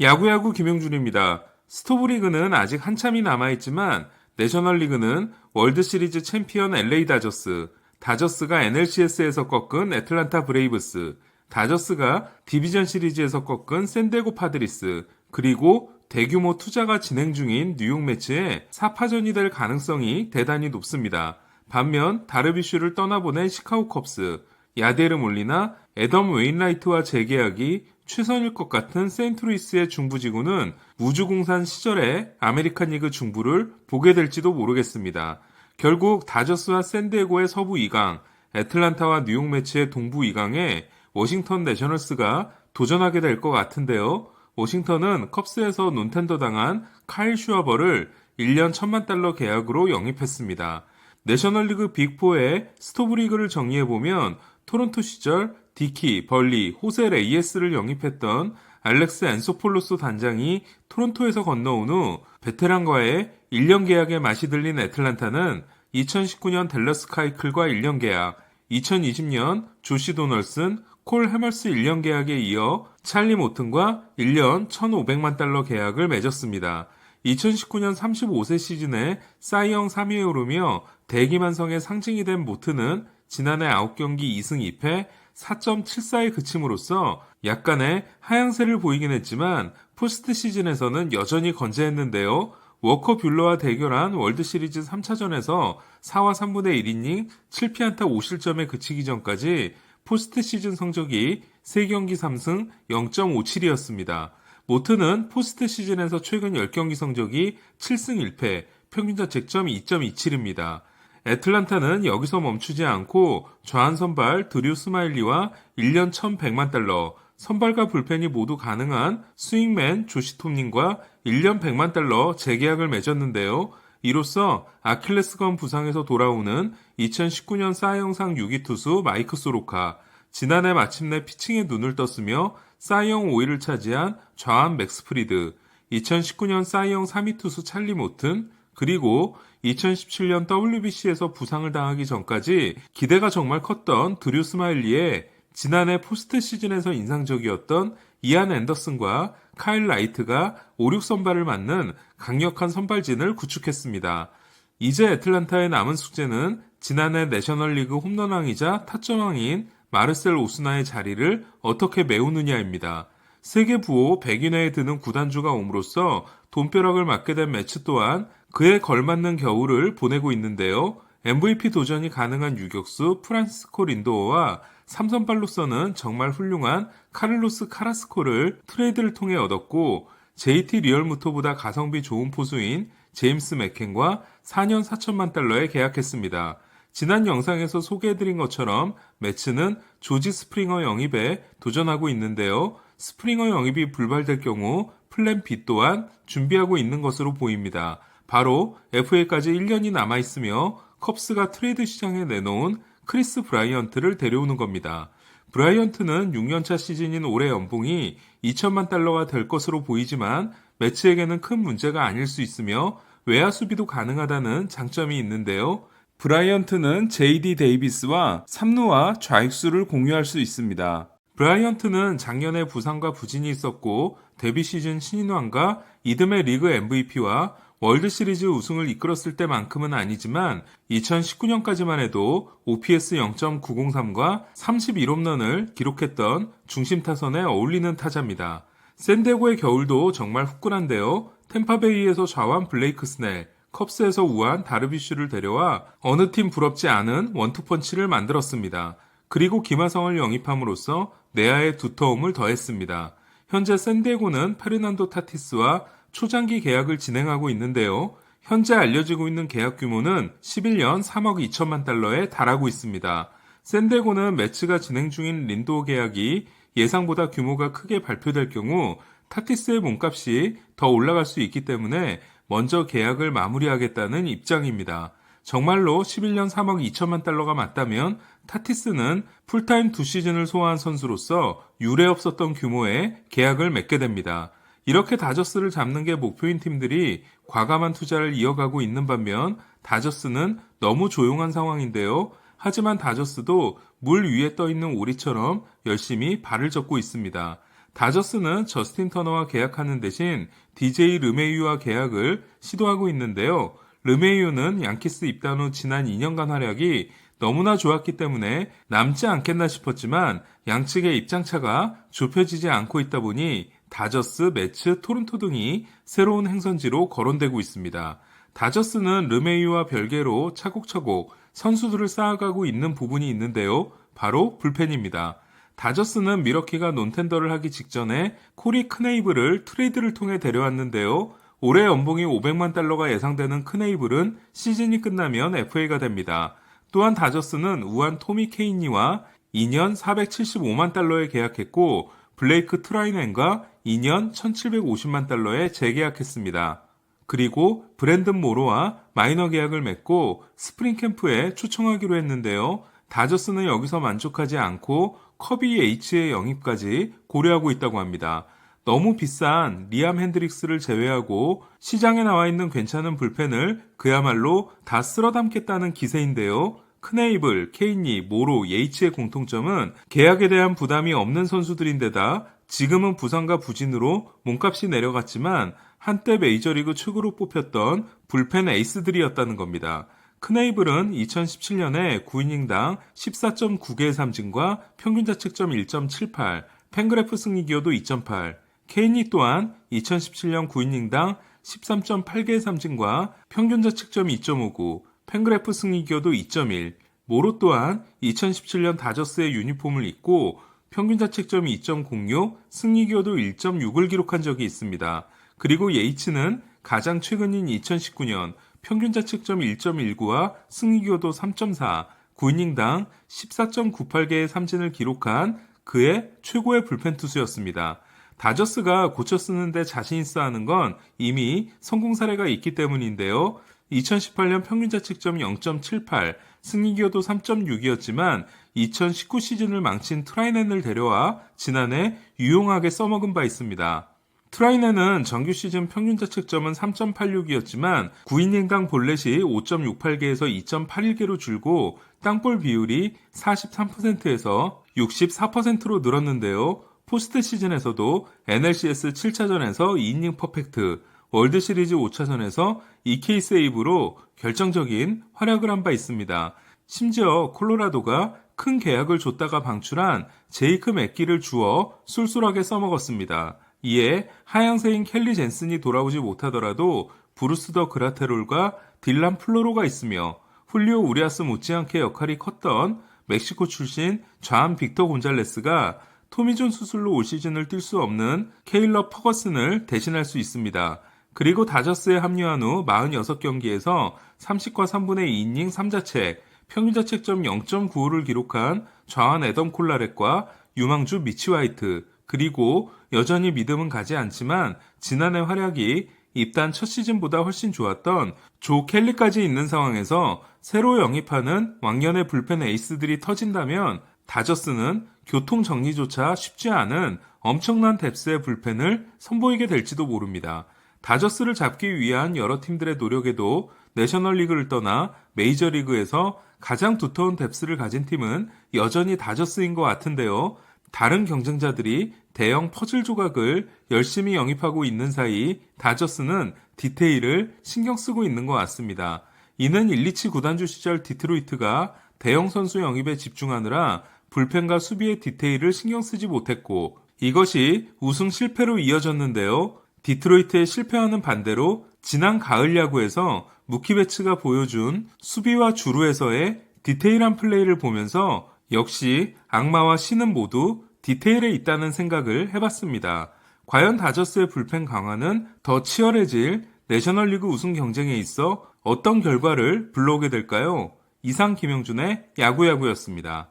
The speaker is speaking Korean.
야구야구 김용준입니다. 스토브리그는 아직 한참이 남아있지만 내셔널리그는 월드시리즈 챔피언 LA 다저스, 다저스가 NLCS에서 꺾은 애틀란타 브레이브스, 다저스가 디비전 시리즈에서 꺾은 샌디에고 파드리스, 그리고 대규모 투자가 진행 중인 뉴욕 매치에 4파전이 될 가능성이 대단히 높습니다. 반면 다르비슈를 떠나보낸 시카고 컵스, 야데르 몰리나 애덤 웨인라이트와 재계약이 최선일 것 같은 세인트루이스의 중부지구는 우주공산 시절에 아메리칸 리그 중부를 보게 될지도 모르겠습니다. 결국 다저스와 샌디에고의 서부 2강, 애틀란타와 뉴욕 매치의 동부 2강에 워싱턴 내셔널스가 도전하게 될 것 같은데요. 워싱턴은 컵스에서 논텐더 당한 카일 슈아버를 1년 1000만 달러 계약으로 영입했습니다. 내셔널리그 빅4의 스토브리그를 정리해보면 토론토 시절 디키, 벌리, 호세 레이에스를 영입했던 알렉스 앤소폴로스 단장이 토론토에서 건너온 후 베테랑과의 1년 계약에 맛이 들린 애틀란타는 2019년 델러스 카이클과 1년 계약, 2020년 조시 도널슨, 콜 해멀스 1년 계약에 이어 찰리 모튼과 1년 1,500만 달러 계약을 맺었습니다. 2019년 35세 시즌에 사이영 3위에 오르며 대기만성의 상징이 된 모트는 지난해 9경기 2승 2패 4.74에 그침으로써 약간의 하향세를 보이긴 했지만 포스트 시즌에서는 여전히 건재했는데요. 워커 뷰러와 대결한 월드시리즈 3차전에서 4와 3분의 1이닝 7피안타 5실점에 그치기 전까지 포스트 시즌 성적이 3경기 3승 0.57이었습니다. 모트는 포스트 시즌에서 최근 10경기 성적이 7승 1패, 평균 자책점 2.27입니다. 애틀란타는 여기서 멈추지 않고 좌한 선발 드류 스마일리와 1년 1100만 달러, 선발과 불펜이 모두 가능한 스윙맨 조시 톰린과 1년 100만 달러 재계약을 맺었는데요. 이로써 아킬레스건 부상에서 돌아오는 2019년 사이영상 6위 투수 마이크 소로카, 지난해 마침내 피칭에 눈을 떴으며 사이영 5위를 차지한 좌한 맥스 프리드, 2019년 사이영 3위 투수 찰리 모튼, 그리고 2017년 WBC에서 부상을 당하기 전까지 기대가 정말 컸던 드류 스마일리의 지난해 포스트 시즌에서 인상적이었던 이안 앤더슨과 카일 라이트가 5, 6선발을 맡는 강력한 선발진을 구축했습니다. 이제 애틀란타의 남은 숙제는 지난해 내셔널리그 홈런왕이자 타점왕인 마르셀 오스나의 자리를 어떻게 메우느냐입니다. 세계 부호 100인회에 드는 구단주가 옴으로써 돈벼락을 맞게 된 매치 또한 그에 걸맞는 겨울을 보내고 있는데요. MVP 도전이 가능한 유격수 프란시스코 린도어와 삼선발로서는 정말 훌륭한 카를로스 카라스코를 트레이드를 통해 얻었고 JT 리얼무토보다 가성비 좋은 포수인 제임스 맥켄과 4년 4천만 달러에 계약했습니다. 지난 영상에서 소개해드린 것처럼 매츠는 조지 스프링어 영입에 도전하고 있는데요. 스프링어 영입이 불발될 경우 플랜 B 또한 준비하고 있는 것으로 보입니다. 바로 FA까지 1년이 남아 있으며 컵스가 트레이드 시장에 내놓은 크리스 브라이언트를 데려오는 겁니다. 브라이언트는 6년차 시즌인 올해 연봉이 2천만 달러가 될 것으로 보이지만 매치에게는 큰 문제가 아닐 수 있으며 외야 수비도 가능하다는 장점이 있는데요. 브라이언트는 JD 데이비스와 3루와 좌익수를 공유할 수 있습니다. 브라이언트는 작년에 부상과 부진이 있었고 데뷔 시즌 신인왕과 이듬해 리그 MVP와 월드 시리즈 우승을 이끌었을 때만큼은 아니지만 2019년까지만 해도 OPS 0.903과 31홈런을 기록했던 중심 타선에 어울리는 타자입니다. 샌데고의 겨울도 정말 후끈한데요. 템파베이에서 좌완 블레이크 스넬, 컵스에서 우한 다르비슈를 데려와 어느 팀 부럽지 않은 원투펀치를 만들었습니다. 그리고 김하성을 영입함으로써 내야의 두터움을 더했습니다. 현재 샌디에고는 페르난도 타티스와 초장기 계약을 진행하고 있는데요. 현재 알려지고 있는 계약 규모는 11년 3억 2천만 달러에 달하고 있습니다. 샌데고는 매치가 진행 중인 린도 계약이 예상보다 규모가 크게 발표될 경우 타티스의 몸값이 더 올라갈 수 있기 때문에 먼저 계약을 마무리하겠다는 입장입니다. 정말로 11년 3억 2천만 달러가 맞다면 타티스는 풀타임 두 시즌을 소화한 선수로서 유례 없었던 규모의 계약을 맺게 됩니다. 이렇게 다저스를 잡는 게 목표인 팀들이 과감한 투자를 이어가고 있는 반면 다저스는 너무 조용한 상황인데요. 하지만 다저스도 물 위에 떠 있는 오리처럼 열심히 발을 젓고 있습니다. 다저스는 저스틴 터너와 계약하는 대신 DJ 르메이유와 계약을 시도하고 있는데요. 르메이유는 양키스 입단 후 지난 2년간 활약이 너무나 좋았기 때문에 남지 않겠나 싶었지만 양측의 입장차가 좁혀지지 않고 있다 보니 다저스, 매츠, 토론토 등이 새로운 행선지로 거론되고 있습니다. 다저스는 르메이유와 별개로 차곡차곡 선수들을 쌓아가고 있는 부분이 있는데요. 바로 불펜입니다. 다저스는 미러키가 논텐더를 하기 직전에 코리 크네이블을 트레이드를 통해 데려왔는데요. 올해 연봉이 500만 달러가 예상되는 크네이블은 시즌이 끝나면 FA가 됩니다. 또한 다저스는 우한 토미 케인니와 2년 475만 달러에 계약했고 블레이크 트라이넨과 2년 1750만 달러에 재계약했습니다. 그리고 브랜든 모로와 마이너 계약을 맺고 스프링 캠프에 초청하기로 했는데요. 다저스는 여기서 만족하지 않고 커비 H의 영입까지 고려하고 있다고 합니다. 너무 비싼 리암 핸드릭스를 제외하고 시장에 나와 있는 괜찮은 불펜을 그야말로 다 쓸어 담겠다는 기세인데요. 크네이블, 케이니, 모로, 예이츠의 공통점은 계약에 대한 부담이 없는 선수들인데다 지금은 부상과 부진으로 몸값이 내려갔지만 한때 메이저리그 최고로 뽑혔던 불펜 에이스들이었다는 겁니다. 크네이블은 2017년에 9이닝당 14.9개의 삼진과 평균 자책점 1.78, 팬그래프 승리 기여도 2.8, 케인이 또한 2017년 9이닝당 13.8개의 삼진과 평균 자책점 2.59, 팬그래프 승리 기여도 2.1, 모로 또한 2017년 다저스의 유니폼을 입고 평균 자책점이 2.06, 승리 기여도 1.6을 기록한 적이 있습니다. 그리고 예이츠는 가장 최근인 2019년 평균 자책점 1.19와 승리 기여도 3.4, 9이닝당 14.98개의 삼진을 기록한 그의 최고의 불펜 투수였습니다. 다저스가 고쳐 쓰는데 자신 있어 하는 건 이미 성공 사례가 있기 때문인데요. 2018년 평균 자책점 0.78, 승리 기여도 3.6이었지만 2019 시즌을 망친 트라이넨을 데려와 지난해 유용하게 써먹은 바 있습니다. 트라이넨은 정규 시즌 평균 자책점은 3.86이었지만 9이닝당 볼넷이 5.68개에서 2.81개로 줄고 땅볼 비율이 43%에서 64%로 늘었는데요. 포스트 시즌에서도 NLCS 7차전에서 2이닝 퍼펙트, 월드 시리즈 5차전에서 2K 세이브로 결정적인 활약을 한 바 있습니다. 심지어 콜로라도가 큰 계약을 줬다가 방출한 제이크 맥기를 주어 쏠쏠하게 써먹었습니다. 이에 하향세인 켈리 젠슨이 돌아오지 못하더라도 브루스 더 그라테롤과 딜란 플로로가 있으며 훌리오 우리아스 못지않게 역할이 컸던 멕시코 출신 좌한 빅터 곤잘레스가 토미존 수술로 올 시즌을 뛸 수 없는 케일러 퍼거슨을 대신할 수 있습니다. 그리고 다저스에 합류한 후 46경기에서 30과 3분의 2이닝 3자책, 평균 자책점 0.95를 기록한 좌완 애덤 콜라렛과 유망주 미치 화이트, 그리고 여전히 믿음은 가지 않지만 지난해 활약이 입단 첫 시즌보다 훨씬 좋았던 조 켈리까지 있는 상황에서 새로 영입하는 왕년의 불펜 에이스들이 터진다면 다저스는 교통 정리조차 쉽지 않은 엄청난 뎁스의 불펜을 선보이게 될지도 모릅니다. 다저스를 잡기 위한 여러 팀들의 노력에도 내셔널리그를 떠나 메이저리그에서 가장 두터운 뎁스를 가진 팀은 여전히 다저스인 것 같은데요. 다른 경쟁자들이 대형 퍼즐 조각을 열심히 영입하고 있는 사이 다저스는 디테일을 신경 쓰고 있는 것 같습니다. 이는 1, 2치 구단주 시절 디트로이트가 대형 선수 영입에 집중하느라 불펜과 수비의 디테일을 신경 쓰지 못했고 이것이 우승 실패로 이어졌는데요. 디트로이트의 실패와는 반대로 지난 가을 야구에서 무키베츠가 보여준 수비와 주루에서의 디테일한 플레이를 보면서 역시 악마와 신은 모두 디테일에 있다는 생각을 해봤습니다. 과연 다저스의 불펜 강화는 더 치열해질 내셔널리그 우승 경쟁에 있어 어떤 결과를 불러오게 될까요? 이상 김영준의 야구야구였습니다.